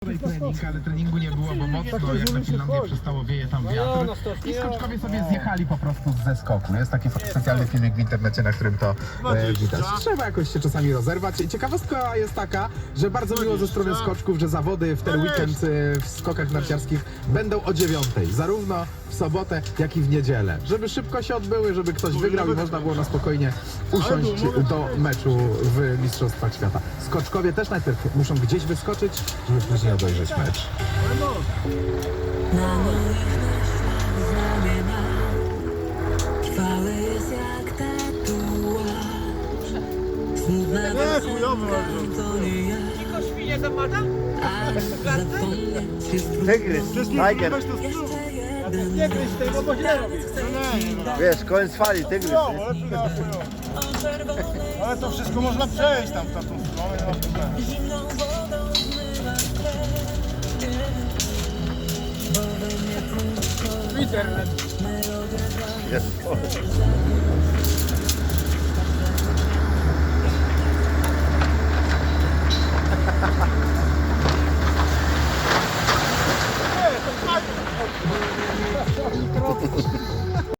Trening, ale treningu nie było, bo mocno jak na Finlandię przestało wieje tam wiatr. I skoczkowie sobie zjechali po prostu ze skoku. Jest taki specjalny filmik w internecie, na którym to e, widać. Trzeba jakoś się czasami rozerwać. Ciekawostka jest taka, że bardzo miło ze strony skoczków, że zawody w ten weekend e, w skokach narciarskich będą o dziewiątej. Zarówno w sobotę, jak i w niedzielę. Żeby szybko się odbyły, żeby ktoś wygrał i można było na spokojnie usiąść do meczu w Mistrzostwach Świata. Skoczkowie też najpierw muszą gdzieś wyskoczyć, żeby później obejrzeć mecz. Na moich myślach zamiana Trwałe jest jak tatuaż Smutna to nie ja Ale zapomnieć jest Tygrys, Tiger. Nie gryź tego, bo źle robisz. Wiesz, koniec fali. No, nie? na tyle. Ale to wszystko można przejść tam w tamtą stronę. no, problem. Zimną wodą zmywa Internet. Jest. いい顔してる。